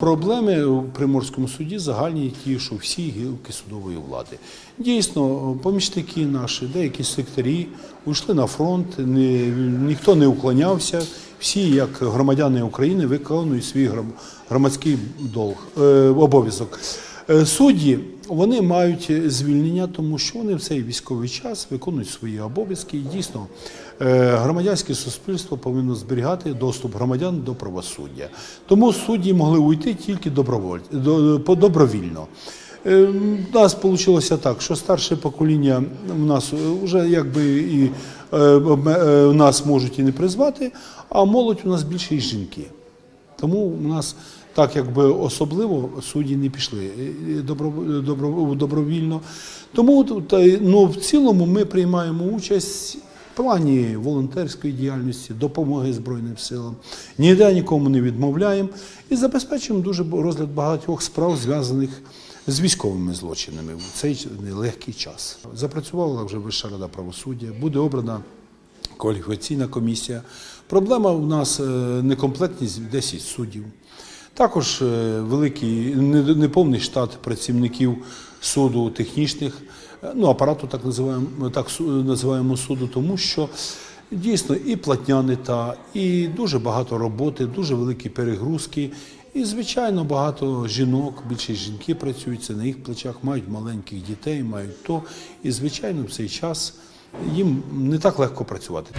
Проблеми у Приморському суді загальні ті, що всі гілки судової влади. Дійсно, помічники наші, деякі секторі уйшли на фронт, ні, ніхто не уклонявся. Всі, як громадяни України, виконують свій громадський долг, е, обов'язок. Е, Судді вони мають звільнення, тому що вони в цей військовий час виконують свої обов'язки. І дійсно, е, громадянське суспільство повинно зберігати доступ громадян до правосуддя. Тому судді могли уйти тільки добровільно. Е, У нас вийшло так, що старше покоління у нас вже якби і нас можуть і не призвати, а молодь у нас більше і жінки. Тому у нас так якби особливо судді не пішли е, добро, добро, добровільно. Тому е, ну, в цілому ми приймаємо участь плані волонтерської діяльності, допомоги Збройним силам. Ніде нікому не відмовляємо і забезпечуємо дуже розгляд багатьох справ, зв'язаних з військовими злочинами в цей нелегкий час. Запрацювала вже Вища рада правосуддя, буде обрана кваліфікаційна комісія. Проблема у нас е, некомплектність 10 суддів. Також е, великий неповний штат працівників суду технічних, е, ну апарату так називаємо, так називаємо суду, тому що дійсно і платня не та, і дуже багато роботи, дуже великі перегрузки. І, звичайно, багато жінок, більше жінки працюють, це на їх плечах, мають маленьких дітей, мають то. І, звичайно, в цей час їм не так легко працювати.